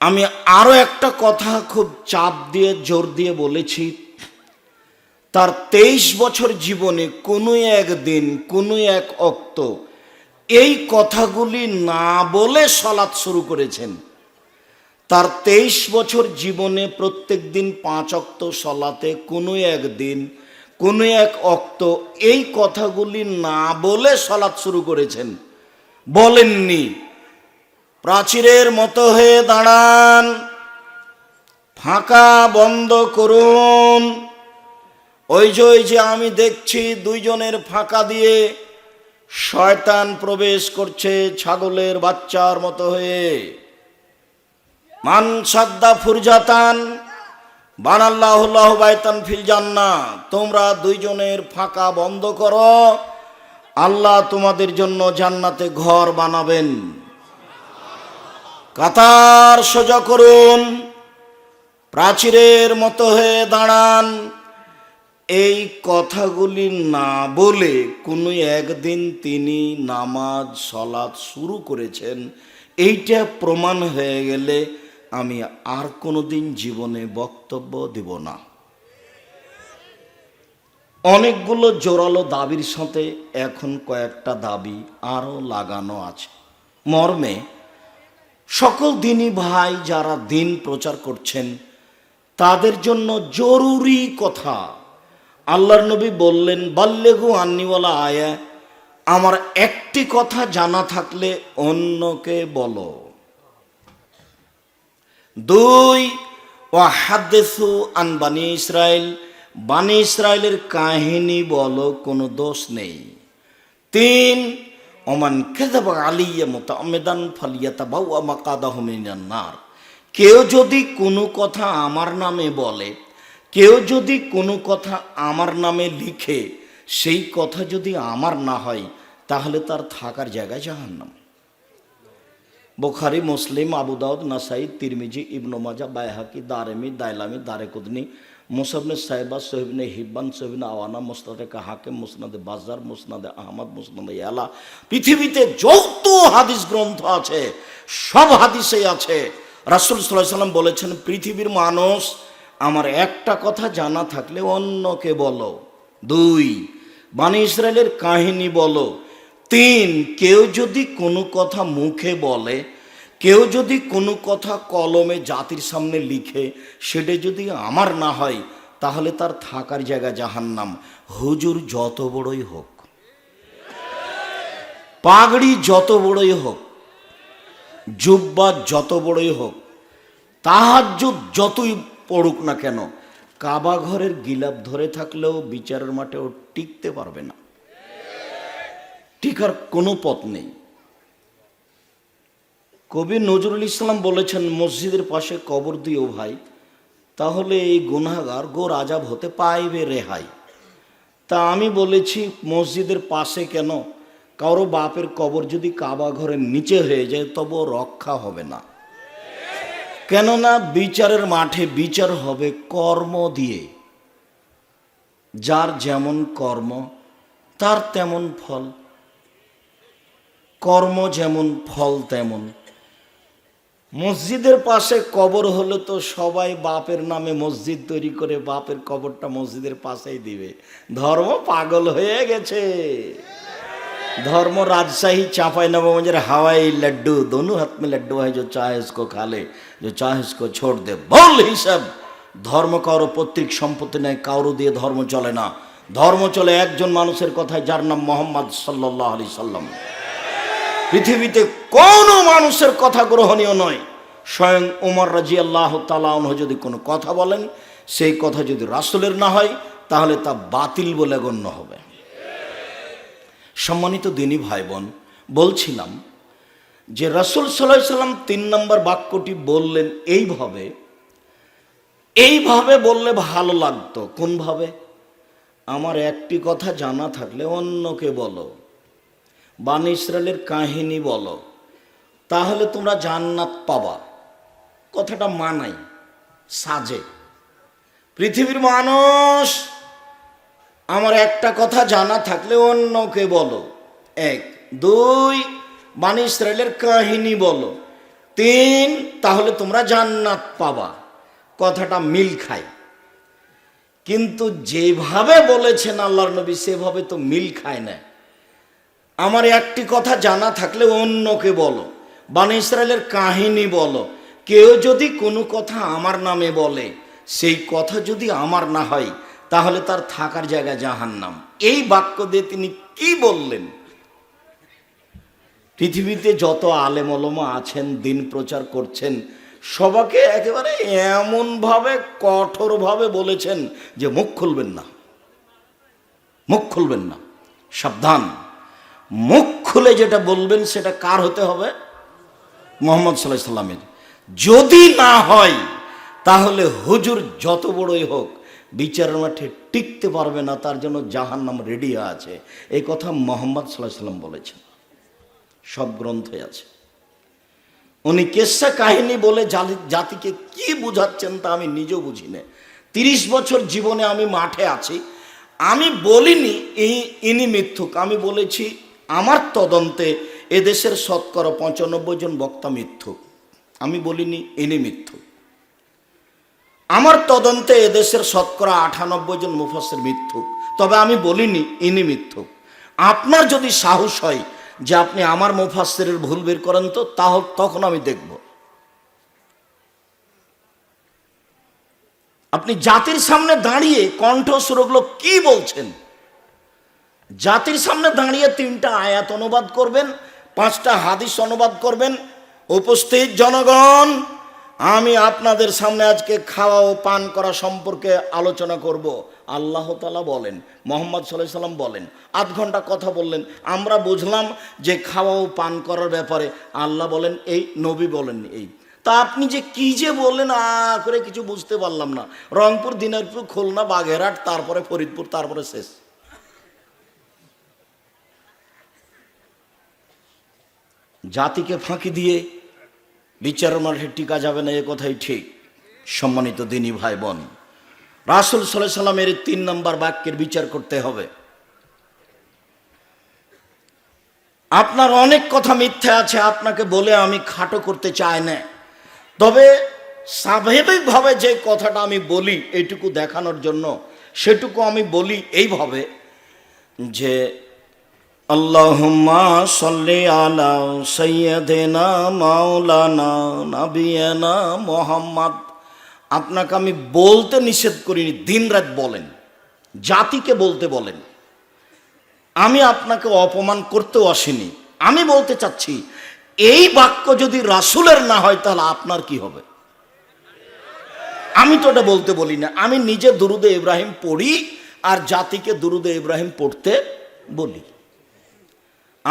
আমি আরও একটা কথা খুব চাপ দিয়ে, জোর দিয়ে বলেছি। তার তেইশ বছর জীবনে কোনো একদিন কোনো এক অক্ত এই কথাগুলি না বলে সলাৎ শুরু করেছেন। তার তেইশ বছর জীবনে প্রত্যেক দিন পাঁচ অক্ত সলাতে কোনো একদিন কোনো এক অক্ত এই কথাগুলি না বলে সলাৎ শুরু করেছেন। বলেননি। প্রাচীরের মতো হয়ে দাঁড়ান। ফাঁকা বন্ধ করুন। ওই যে ওই যে আমি দেখছি দুইজনের ফাঁকা দিয়ে শয়তান প্রবেশ করছে ছাগলের বাচ্চার মতো হয়ে। মান সাদ্দা ফুরজাতান বানাল্লাহুল্লাহ বাইতান ফিল জান্না তোমরা দুইজনের ফাঁকা বন্ধ করো। আল্লাহ তোমাদের জন্য জান্নাতে ঘর বানাবেন। কাতার সোজা করুন। প্রাচীরের মতো হয়ে দাঁড়ান। এই কথাগুলি না বলে কোনো একদিন তিনি নামাজ সলাৎ শুরু করেছেন। এইটা প্রমাণ হয়ে গেলে আমি আর কোনোদিন জীবনে বক্তব্য দেব না। অনেকগুলো জোরালো দাবির সাথে এখন কয়েকটা দাবি আরও লাগানো আছে। মর্মে সকল দিনী ভাই যারা দিন প্রচার করছেন, তাদের জন্য জরুরি কথা। আল্লাহর নবী বললেন বাল্যগু আন্নিওয়ালা আয়া, আমার একটি কথা জানা থাকলে অন্যকে বলো। দুই ও হাদেসু আন বানি ইসরায়েল বানি ইসরায়েলের কাহিনী বলো, কোনো দোষ নেই। তিন ওমান খেদাবা আলিয়া মতো ফালিয়াতা বাউ আমা আমাকাদা নার। কেউ যদি কোনো কথা আমার নামে বলে, কেউ যদি কোনো কথা আমার নামে লিখে, সেই কথা যদি আমার না হয়, তাহলে তার থাকার জায়গায় জাহান্নাম। বোখারি, মুসলিম, আবু দাউদ, নাসাই, তিরমিজি, ইবনু মাজা বাইহাকি, দারেমি দাইলামি দারেকুদনি মুসাবনে সাহেবা সোহেবনে হিব্বান সোহেবিনে আওয়ানা, মুসনাদে হাকিম, মুসনাদে বাজার মুসনাদে আহমদ, মুসনাদে এলা পৃথিবীতে যত হাদিস গ্রন্থ আছে, সব হাদিসে আছে। রাসুল সাল্লাহ সাল্লাম বলেছেন, পৃথিবীর মানুষ, আমার একটা কথা জানা থাকলে অন্যকে বলো। দুই, বানি ইসরায়েলের কাহিনী বলো। তিন, কেউ যদি কোনো কথা মুখে বলে কেউ যদি কোনো কথা কলমে জাতির সামনে লিখে, সেটা যদি আমার না হয়, তাহলে তার থাকার জায়গা জাহান্নাম। হুজুর যত বড়ই হোক, পাগড়ি যত বড়ই হোক, জুব্বা যত বড়ই হোক, তাহাজ্জুদ যতই পড়ুক না কেন, কাবা ঘরের গিলাপ ধরে থাকলেও বিচারের মাঠে ও টিকতে পারবে না। টিকার কোনো পথ নেই। কবি নজরুল ইসলাম বলেছেন, মসজিদের পাশে কবর দিও ভাই, তাহলে এই গুনাগার গো রাজাব হতে পাইবে রেহাই তা আমি বলেছি, মসজিদের পাশে কেন? কারও বাপের কবর যদি কাবা ঘরের নিচে হয়ে যায় তবু রক্ষা হবে না। কেননা বিচারের মাঠে বিচার হবে কর্ম দিয়ে। যার যেমন কর্ম, তার তেমন ফল। কর্ম যেমন ফল, তেমন মসজিদের পাশে কবর হলে তো সবাই বাপের নামে মসজিদ তৈরি করে বাপের কবরটা মসজিদের পাশেই দিবে। ধর্ম পাগল হয়ে গেছে। ধর্ম রাজশাহী চাঁপাই নবাবগঞ্জের হাওয়াই লাড্ডু, দনু হাতমে লাড্ডু হয় যে চাহে খালে, যে চাহে ইসকো দে। বল হিসাব, ধর্ম কারও পৈতৃক সম্পত্তি নেয় কারও দিয়ে ধর্ম চলে না। ধর্ম চলে একজন মানুষের কথায় যার নাম মোহাম্মদ সাল্লাহ আলি সাল্লাম। পৃথিবীতে কোনো মানুষের কথা গ্রহণীয় নয়। স্বয়ং উমর রাজি আল্লাহ তালাহ যদি কোনো কথা বলেন, সেই কথা যদি রাসুলের না হয়, তাহলে তা বাতিল বলে গণ্য হবে। সম্মানিত দিনী ভাই বোন বলছিলাম যে রসুল সাল্লাহ সাল্লাম তিন নম্বর বাক্যটি বললেন এইভাবে। এইভাবে বললে ভালো লাগতো। কোনভাবে? আমার একটি কথা জানা থাকলে অন্যকে বলো। বান ইসরায়েলের কাহিনী বলো। তাহলে তোমরা জান্নাত পাবা। কথাটা মানাই, সাজে। পৃথিবীর মানুষ, আমার একটা কথা জানা থাকলে অন্যকে বলো। এক, দুই, বানি ইসরায়েলের কাহিনী বলো। তিন, তাহলে তোমরা জান্নাত পাবা। কথাটা মিল খায়। কিন্তু যেভাবে বলেছেন আল্লাহর নবী, সেভাবে তো মিল খায় না। আমার একটি কথা জানা থাকলে অন্যকে বলো। বান ইসরায়েলের কাহিনী বলো। কেউ যদি কোনো কথা আমার নামে বলে, সেই কথা যদি আমার না হয়, তাহলে তার থাকার জায়গা জাহান্নাম। এই বাক্য দিয়ে তিনি কি বললেন? পৃথিবীতে যত আলেম ওলমা আছেন, দিন প্রচার করছেন, সবাকে একেবারে এমনভাবে, কঠোরভাবে বলেছেন যে মুখ খুলবেন না। মুখ খুলবেন না। সাবধান। মুখ খুলে যেটা বলবেন সেটা কার হতে হবে? মোহাম্মদ সাল্লাহ সাল্লামের। যদি না হয়, তাহলে হুজুর যত বড়ই হোক, বিচারের মাঠে টিকতে পারবে না, তার জন্য জাহান নাম রেডি আছে। এই কথা মোহাম্মদ সাল্লাহ সাল্লাম বলেছেন। সব গ্রন্থে আছে। উনি কেসা কাহিনী বলে জাতিকে কি বুঝাচ্ছেন তা আমি নিজেও বুঝি না। তিরিশ বছর জীবনে আমি মাঠে আছি। আমি বলিনি ইনি মিথ্যুক। আমি বলেছি আমার তদন্তে এদেশের শতকরা পঁচানব্বই জন বক্তা মিথ্যুক আমি বলিনি, ইনি মিথ্যুক আমার তদন্তে এদেশের শতকরা আটানব্বই জন মুফাসের মিথ্যুক তবে আমি বলিনি, ইনি মিথ্যুক আপনার যদি সাহস হয় যে আপনি আমার মুফাসের ভুল বের করেন তো তাহ তখন আমি দেখব। আপনি জাতির সামনে দাঁড়িয়ে কণ্ঠস্বরগুলো কি বলছেন? জাতির সামনে দাঁড়িয়ে তিনটা আয়াত অনুবাদ করবেন, পাঁচটা হাদিস অনুবাদ করবেন। উপস্থিত জনগণ, আমি আপনাদের সামনে আজকে খাওয়া ও পান করা সম্পর্কে আলোচনা করব। আল্লাহ তালা বলেন, মোহাম্মদ সাল্লাহ সাল্লাম বলেন, আধ ঘণ্টা কথা বললেন। আমরা বুঝলাম যে খাওয়া ও পান করার ব্যাপারে আল্লাহ বলেন, এই নবী বলেন এই। তা আপনি যে কি যে বললেন, আ করে কিছু বুঝতে পারলাম না। রংপুর, দিনাজপুর, খুলনা, বাগেরহাট, তারপরে ফরিদপুর, তারপরে শেষ। জাতিকে ফাঁকি দিয়ে বিচারের মাঠে টিকা যাবে না, এ কথাই ঠিক। সম্মানিত দিনী ভাই বোন রাসুল সাল্লাহ সাল্লামের তিন নম্বর বাক্যের বিচার করতে হবে। আপনার অনেক কথা মিথ্যে আছে, আপনাকে বলে আমি খাটো করতে চাই না। তবে স্বাভাবিকভাবে যে কথাটা আমি বলি এইটুকু দেখানোর জন্য, সেটুকু আমি বলি এইভাবে যে আল্লাহুম্মা সাল্লি আলা সাইয়্যিদিনা মাওলানা নাবিয়ানা মোহাম্মদ। আপনাকে আমি বলতে নিষেধ করিনি দিনরাত বলেন, জাতিকে বলতে বলেন। আমি আপনাকে অপমান করতেও আসিনি, আমি বলতে চাচ্ছি, এই বাক্য যদি রাসুলের না হয় তাহলে আপনার কি হবে? আমি তো ওটা বলতে বলি না, আমি নিজে দুরুদে ইব্রাহিম পড়ি আর জাতিকে দুরুদে ইব্রাহিম পড়তে বলি।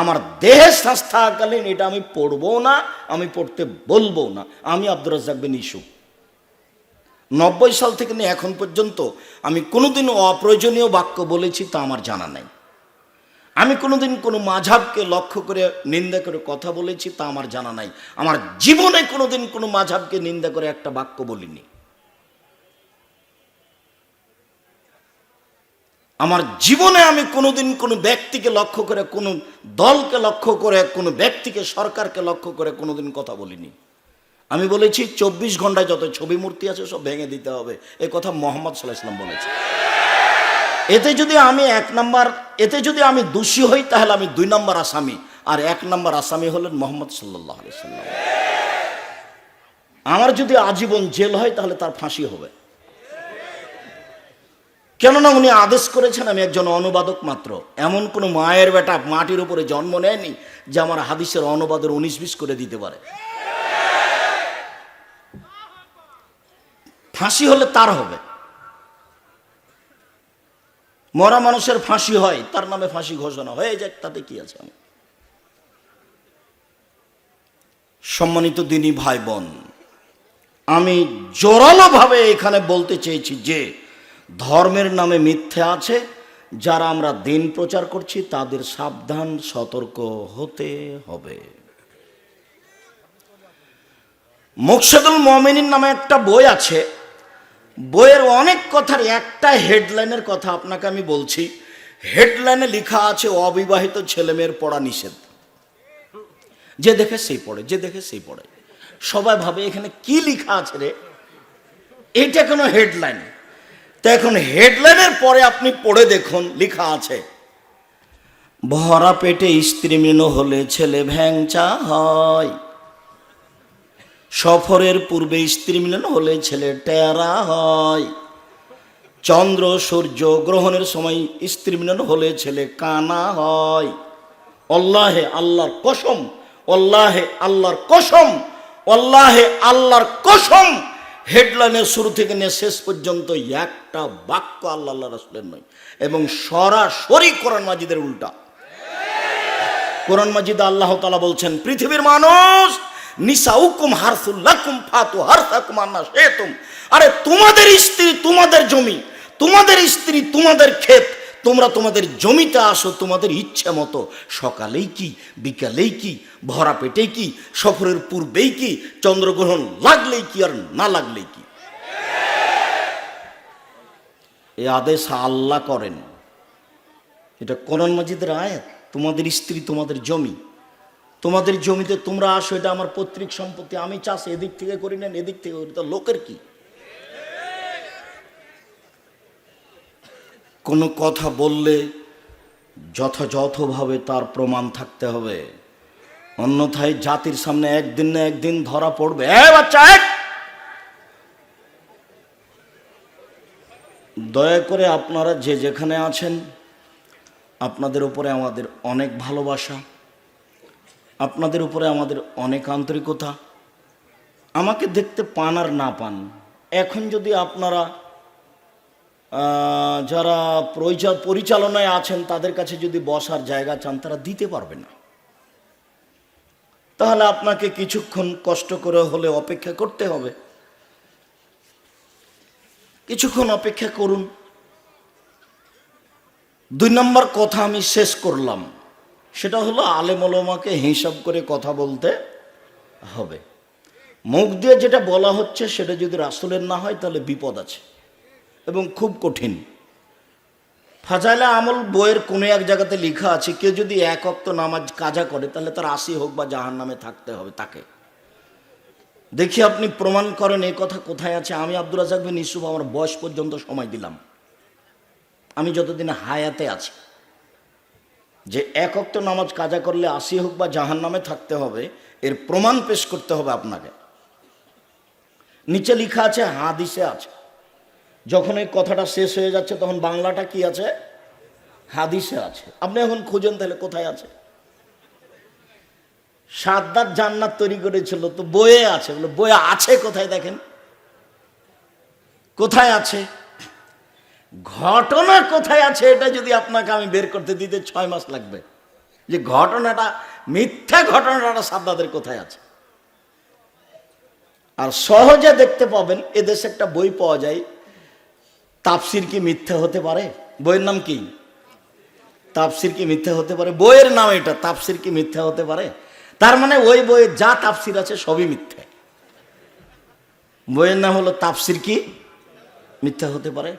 আমার দেহে শ্বাস থাকাকালীন এটা আমি পড়ব না, আমি পড়তে বলব না। আমি আব্দুর রাজ্জাক বিন ইসু। নব্বই সাল থেকে নিয়ে এখন পর্যন্ত আমি কোনোদিন অপ্রয়োজনীয় বাক্য বলেছি তা আমার জানা নাই। আমি কোনোদিন কোনো মাঝাবকে লক্ষ্য করে, নিন্দা করে কথা বলেছি তা আমার জানা নাই। আমার জীবনে কোনোদিন কোনো মাঝাবকে নিন্দা করে একটা বাক্য বলিনি। আমার জীবনে আমি কোনোদিন কোনো ব্যক্তিকে লক্ষ্য করে, কোনো দলকে লক্ষ্য করে, কোনো ব্যক্তিকে, সরকারকে লক্ষ্য করে কোনোদিন কথা বলিনি। আমি বলেছি, চব্বিশ ঘন্টায় যত ছবি মূর্তি আছে সব ভেঙে দিতে হবে। এ কথা মোহাম্মদ সাল্লাহ ইসলাম বলেছে। এতে যদি আমি এক নাম্বার, এতে যদি আমি দোষী হই, তাহলে আমি দুই নম্বর আসামি। আর এক নম্বর আসামি হলেন মোহাম্মদ সাল্লাহ আমার যদি আজীবন জেল হয়, তাহলে তার ফাঁসি হবে। কেননা উনি আদেশ করেছেন আমি একজন অনুবাদক মাত্র। এমন কোনো মায়ের বেটা মাটির উপরে জন্ম নেয়নি যে আমার হাদিসের অনুবাদের উনিশ বিশ করে দিতে পারে। ফাঁসি হলে তার হবে। মরা মানুষের ফাঁসি হয়, তার নামে ফাঁসি ঘোষণা। হয়ে যাক, তাতে কি আছে? আমি সম্মানিত দিনী ভাই বোন আমি জোরালোভাবে এখানে বলতে চেয়েছি যে ধর্মের নামে মিথ্যে আছে, যারা আমরা দিন প্রচার করছি, তাদের সাবধান, সতর্ক হতে হবে। মুকসেদুল মমিনীর নামে একটা বই আছে। বইয়ের অনেক কথার একটা হেডলাইনের কথা আপনাকে আমি বলছি। হেডলাইনে লেখা আছে, অবিবাহিত ছেলেমেয়ের পড়া নিষেধ। যে দেখে সেই পড়ে, যে দেখে সেই পড়ে। সবাই ভাবে এখানে কি লেখা আছে রে? এইটা কোনো হেডলাইন। তো এখন হেডলাইনের পরে আপনি পড়ে দেখুন, লেখা আছে। ভরা পেটে স্ত্রী মিনো হলে ছেলে ভ্যাংচা হয়। সফরের পূর্বে স্ত্রী মিলন হলে ছেলে টেরা হয়। চন্দ্র সূর্য গ্রহণের সময় স্ত্রী মিলন হলে ছেলে কানা হয়। অল্লাহে আল্লাহর কসম অল্লাহে আল্লাহর কসম অল্লাহে আল্লাহর কসম হেডলাইনের শুরু থেকে নিয়ে শেষ পর্যন্ত একটা বাক্য আল্লাহ রসুলের নয়, এবং সরাসরি কোরআন মাজিদের উল্টা। কোরআন মাজিদ আল্লাহ তালা বলছেন, পৃথিবীর মানুষ নিসা উকুম হারসুল্লাকুম ফাতু হারসাকুম আন্না শেতুম আরে তোমাদের স্ত্রী তোমাদের জমি, তোমাদের স্ত্রী তোমাদের ক্ষেত তোমরা তোমাদের জমিতে আসো, তোমাদের ইচ্ছে মতো। সকালেই কি, বিকালেই কি, ভরা পেটেই কি, সফরের পূর্বেই কি, চন্দ্রগ্রহণ লাগলেই কি আর না লাগলেই কি? এ আদেশ আল্লাহ করেন। এটা কোরআন মাজিদের আয়াত। তোমাদের স্ত্রী, তোমাদের জমি। তোমাদের জমিতে তোমরা আসো, এটা আমার পৈতৃক সম্পত্তি। আমি চাষ এদিক থেকে করি নেন এদিক থেকে করি। তা লোকের কি? কোনো কথা বললে যথাযথভাবে তার প্রমাণ থাকতে হবে। অন্যথায় জাতির সামনে একদিন না একদিন ধরা পড়বে। এ বাচ্চা! দয়া করে আপনারা যে যেখানে আছেন, আপনাদের উপরে আমাদের অনেক ভালোবাসা, আপনাদের উপরে আমাদের অনেক আন্তরিকতা। আমাকে দেখতে পান আর না পান। এখন যদি আপনারা যারা পরিচা- পরিচালনায় আছেন, তাদের কাছে যদি বসার জায়গা চান, তারা দিতে পারবে না। তাহলে আপনাকে কিছুক্ষণ কষ্ট করে হলে অপেক্ষা করতে হবে। কিছুক্ষণ অপেক্ষা করুন। দুই নম্বর কথা আমি শেষ করলাম। সেটা হলো আলেমলমাকে হিসাব করে কথা বলতে হবে। মুখ দিয়ে যেটা বলা হচ্ছে, সেটা যদি রাসুলের না হয়, তাহলে বিপদ আছে। এবং খুব কঠিন। ফাজাইলা আমল বইয়ের কোনো এক জায়গাতে লেখা আছে, কেউ যদি এক অক্ত নামাজ কাজা করে, তাহলে তার আশি হোক বা জাহান নামে থাকতে হবে তাকে। দেখি আপনি প্রমাণ করেন এই কথা কোথায় আছে। আমি আব্দুল রাজাক বিন ইসুফ আমার বয়স পর্যন্ত সময় দিলাম। আমি যতদিন হায়াতে আছি। যে এক অক্ত নামাজ কাজা করলে আশি হোক বা জাহান নামে থাকতে হবে, এর প্রমাণ পেশ করতে হবে আপনাকে। নিচে লেখা আছে, হাদিসে আছে। যখন এই কথাটা শেষ হয়ে যাচ্ছে, তখন বাংলাটা কি আছে? হাদিসে আছে। আপনি এখন খুঁজেন তাহলে কোথায় আছে? সাদ্দার জান্নাত তৈরি করেছিল তো বইয়ে আছে। বলে বইয়ে আছে কোথায় দেখেন? কোথায় আছে? ঘটনা কোথায় আছে এটা যদি আপনাকে আমি বের করতে দিতে ছয় মাস লাগবে। যে ঘটনাটা, মিথ্যা ঘটনাটা সাদ্দাদের কোথায় আছে? আর সহজে দেখতে পাবেন, এদেশে একটা বই পাওয়া যায় তাপসির কি মিথ্যা হতে পারে? বইয়ের নাম কি? তাপসির কি মিথ্যা হতে পারে? বইয়ের নাম এটা তাপসির কি মিথ্যা হতে পারে? তার মানে ওই বইয়ে যা তাপসির আছে সবই মিথ্যা। বইয়ের নাম হলো তাপসির কি মিথ্যা হতে পারে?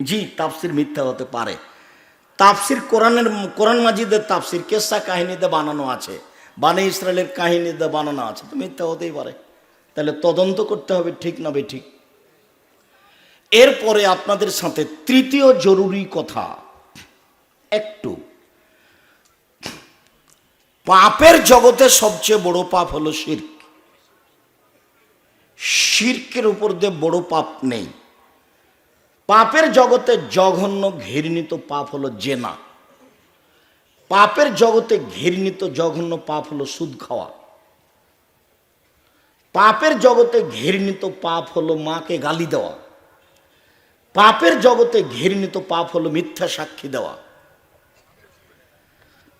জি তাপসির মিথ্যা হতে পারে। তাপসির কোরআনের, কোরআন মাজিদের তাপসির কেসা কাহিনীতে বানানো আছে, বানে ইসরায়েলের কাহিনীতে বানানো আছে, তো মিথ্যা হতেই পারে। তাহলে তদন্ত করতে হবে, ঠিক না বে ঠিক এরপরে আপনাদের সাথে তৃতীয় জরুরি কথা। একটু। পাপের জগতে সবচেয়ে বড় পাপ হলো শির্ক। শির্কের উপর দিয়ে বড় পাপ নেই। পাপের জগতে জঘন্য ঘৃণিত পাপ হলো জেনা। পাপের জগতে ঘৃণিত জঘন্য পাপ হলো সুদ খাওয়া। পাপের জগতে ঘৃণিত পাপ হলো মাকে গালি দেওয়া। পাপের জগতে ঘৃণিত পাপ হলো মিথ্যা সাক্ষী দেওয়া।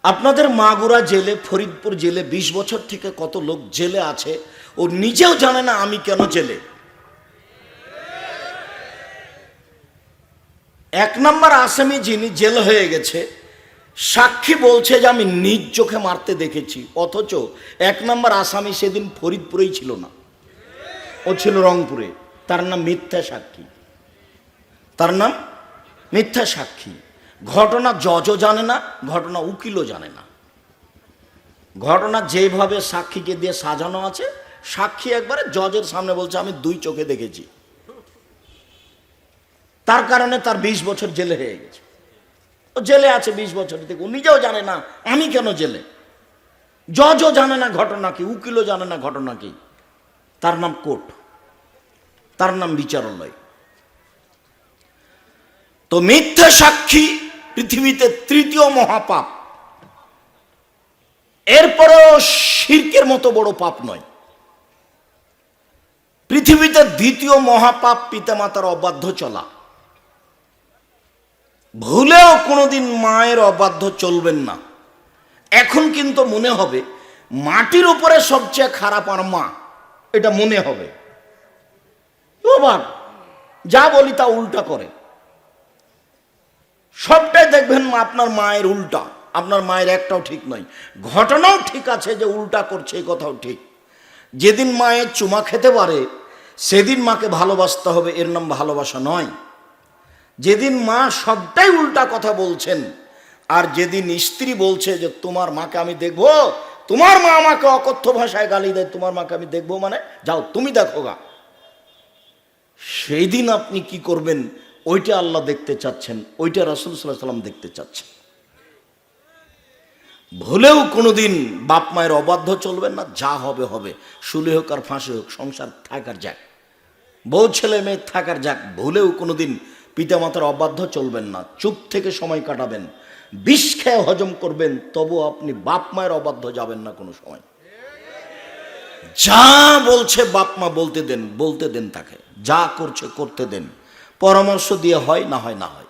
আপনাদের মাগুরা জেলে, ফরিদপুর জেলে ২০ বছর থেকে কত লোক জেলে আছে, ও নিজেও জানে না আমি কেন জেলে। এক নম্বর আসামি যিনি জেল হয়ে গেছে, সাক্ষী বলছে যে আমি নিজ চোখে মারতে দেখেছি, অথচ এক নম্বর আসামি সেদিন ফরিদপুরেই ছিল না। ও ছিল রংপুরে, তার নাম মিথ্যা সাক্ষী। তার নাম মিথ্যা সাক্ষী। ঘটনা জজও জানে না, ঘটনা উকিলও জানে না। ঘটনা যেভাবে সাক্ষীকে দিয়ে সাজানো আছে, সাক্ষী একবারে জজের সামনে বলছে, আমি দুই চোখে দেখেছি। তার কারণে তার বিশ বছর জেলে হয়ে গেছে। ও জেলে আছে বিশ বছর থেকে, ও নিজেও জানে না, আমি কেন জেলে? জজও জানে না ঘটনা কি, উকিলও জানে না ঘটনা কি। তার নাম কোর্ট, তার নাম বিচারালয়। তো মিথ্যা সাক্ষী পৃথিবীতে তৃতীয় মহাপাপ। এরপরেও শির্কের মতো বড় পাপ নয়। পৃথিবীতে দ্বিতীয় মহাপাপ পিতামাতার অবাধ্য চলা। ভুলেও কোনোদিন মায়ের অবাধ্য চলবেন না। এখন কিন্তু মনে হবে, মাটির উপরে সবচেয়ে খারাপ আর মা, এটা মনে হবে। যা বলি তা উল্টা করে। সবটাই দেখবেন আপনার মায়ের উল্টা। আপনার মায়ের একটাও ঠিক নয়। ঘটনাও ঠিক আছে যে উল্টা করছে, এই কথাও ঠিক। যেদিন মায়ের চুমা খেতে পারে, সেদিন মাকে ভালোবাসতে হবে, এর নাম ভালোবাসা নয়। যেদিন মা সবটাই উল্টা কথা বলছেন, আর যেদিন স্ত্রী বলছে যে, তোমার মাকে আমি দেখব, তোমার মা আমাকে অকথ্য ভাষায় গালি দেয়, তোমার মাকে আমি দেখব মানে যাও, তুমি দেখো গা। সেই দিন আপনি কি করবেন? ওইটা আল্লাহ দেখতে চাচ্ছেন, ওইটা রাসুল সাল্লাহ সাল্লাম দেখতে চাচ্ছেন। ভুলেও কোনোদিন বাপ মায়ের অবাধ্য চলবেন না, যা হবে হবে। শুলে হোক আর ফাঁসি হোক, সংসার থাকার যাক। বউ, ছেলে, মেয়ে থাকার যাক, ভুলেও কোনোদিন পিতামাতার অবাধ্য চলবেন না। চুপ থেকে সময় কাটাবেন, বিষ খেয়ে হজম করবেন, তবু আপনি বাপ মায়ের অবাধ্য যাবেন না কোনো সময়। যা বলছে বাপ মা বলতে দেন বলতে দেন তাকে। যা করছে করতে দেন। পরামর্শ দিয়ে হয় না হয় না হয়।